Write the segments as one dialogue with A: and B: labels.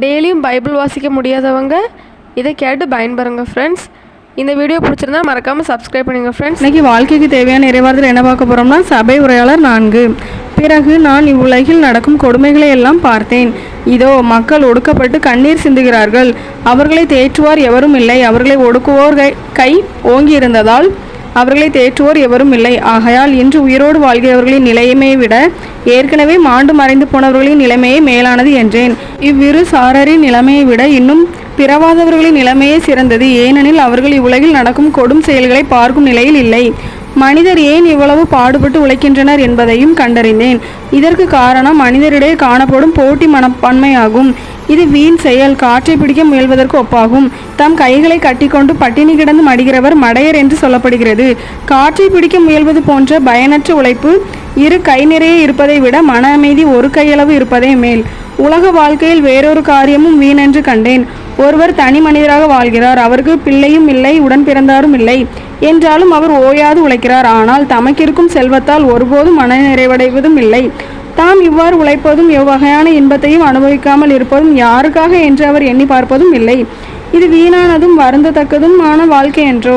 A: டெய்லியும் பைபிள் வாசிக்க முடியாதவங்க இதை கேட்டு பயன்பெறுங்க ஃப்ரெண்ட்ஸ் இந்த வீடியோ பிடிச்சிருந்தா மறக்காமல் சப்ஸ்கிரைப் பண்ணுங்கள் ஃப்ரெண்ட்ஸ்
B: இன்றைக்கி வாழ்க்கைக்கு தேவையான நிறைவாரத்தில் என்ன பார்க்க போகிறோம்னா சபை உரையாளர் நான்கு. பிறகு நான் இவ்வுலகில் நடக்கும் கொடுமைகளை எல்லாம் பார்த்தேன். இதோ மக்கள் ஒடுக்கப்பட்டு கண்ணீர் சிந்துகிறார்கள். அவர்களை தேற்றுவார் எவரும் இல்லை. அவர்களை ஒடுக்குவோர் கை- கை ஓங்கி இருந்ததால் அவர்களை தேற்றுவோர் எவரும் இல்லை. ஆகையால் இன்று உயிரோடு வாழ்கிறவர்களின் நிலையமே விட ஏற்கனவே மாண்டு மறைந்து போனவர்களின் நிலைமையே மேலானது என்றேன். இவ்விரு சாரரின் நிலைமையை விட இன்னும் பிறவாதவர்களின் நிலைமையே சிறந்தது. ஏனெனில் அவர்கள் இவ்வுலகில் நடக்கும் கொடும் செயல்களை பார்க்கும் நிலையில் இல்லை. மனிதர் ஏன் இவ்வளவு பாடுபட்டு உழைக்கின்றனர் என்பதையும் கண்டறிந்தேன். இதற்கு காரணம் மனிதரிடையே காணப்படும் போட்டி மனப்பான்மையாகும் இது வீண் செயல். காற்றை பிடிக்க முயல்வதற்கு ஒப்பாகும். தம் கைகளை கட்டிக்கொண்டு பட்டினி கிடந்து மடிகிறவர் மடையர் என்று சொல்லப்படுகிறது. காற்றை பிடிக்க முயல்வது போன்ற பயனற்ற உழைப்பு இரு கை நிறைய இருப்பதை விட மன அமைதி ஒரு கையளவு இருப்பதே மேல். உலக வாழ்க்கையில் வேறொரு காரியமும் வீணென்று கண்டேன். ஒருவர் தனி மனிதராக வாழ்கிறார். அவருக்கு பிள்ளையும் இல்லை உடன் பிறந்தாரும் இல்லை. என்றாலும் அவர் ஓயாது உழைக்கிறார். ஆனால் தமக்கிருக்கும் செல்வத்தால் ஒருபோதும் மன நிறைவடைவதும் இல்லை. தாம் இவ்வாறு உழைப்பதும் எவ்வகையான இன்பத்தையும் அனுபவிக்காமல் இருப்பதும் யாருக்காக என்று அவர் எண்ணி பார்ப்பதும் இல்லை. இது வீணானதும் வருந்தத்தக்கதுமான வாழ்க்கை என்றோ.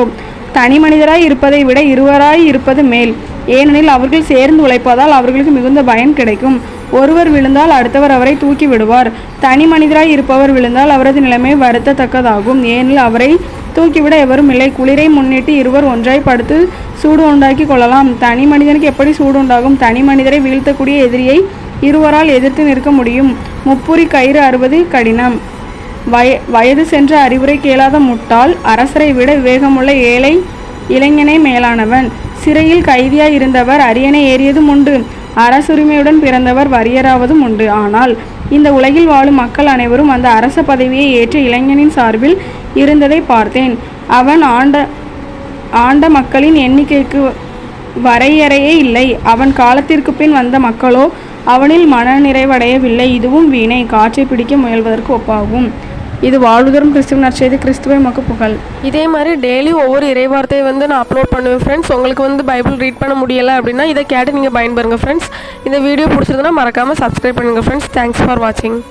B: தனி மனிதராய் இருப்பதை விட இருவராய் இருப்பது மேல். ஏனெனில் அவர்கள் சேர்ந்து உழைப்பதால் அவர்களுக்கு மிகுந்த பயன் கிடைக்கும். ஒருவர் விழுந்தால் அடுத்தவர் அவரை தூக்கி விடுவார். தனி மனிதராய் இருப்பவர் விழுந்தால் அவரது நிலைமை வருத்தத்தக்கதாகும். ஏனெனில் அவரை தூக்கிவிட எவரும் இல்லை. குளிரை முன்னிட்டு இருவர் ஒன்றாய் படுத்து சூடு உண்டாக்கி கொள்ளலாம். தனி மனிதனுக்கு எப்படி சூடு உண்டாகும்? தனி மனிதரை வீழ்த்தக்கூடிய எதிரியை இருவரால் எதிர்த்து நிற்க முடியும். முப்புரி கயிறு அறுபது கடினம். வய வயது சென்ற அறிவுரை கேளாத முட்டால் அரசரை விட விவேகமுள்ள ஏழை இளைஞனே மேலானவன். சிறையில் கைதியாய் இருந்தவர் அரியணை ஏறியதும் உண்டு. அரசுரிமையுடன் பிறந்தவர் வறியராவதும் உண்டு. ஆனால் இந்த உலகில் வாழும் மக்கள் அனைவரும் அந்த அரச பதவியை ஏற்ற இளைஞனின் சார்பில் இருந்ததை பார்த்தேன். அவன் ஆண்ட ஆண்ட மக்களின் எண்ணிக்கைக்கு வரையறையே இல்லை. அவன் காலத்திற்கு பின் வந்த மக்களோ அவனில் மன நிறைவடையவில்லை இதுவும் வீணை. காற்றை பிடிக்க முயல்வதற்கு ஒப்பாகும். இது வாழ்வுதரும் கிறிஸ்துவ நற்செய்தி கிறிஸ்துவை மக்கு புகழ்.
A: இதே மாதிரி டெய்லி ஒவ்வொரு இறைவார்த்தையை வந்து நான் அப்லோட் பண்ணுவேன் ஃப்ரெண்ட்ஸ் உங்களுக்கு வந்து பைபிள் ரீட் பண்ண முடியலை அப்படின்னா இதை கேட்டு நீங்கள் பயன்பெறுங்க ஃப்ரெண்ட்ஸ் இந்த வீடியோ பிடிச்சிருந்தனா மறக்காமல் சப்ஸ்கிரைப் பண்ணுங்கள் ஃப்ரெண்ட்ஸ் தேங்க்ஸ் ஃபார் வாட்சிங்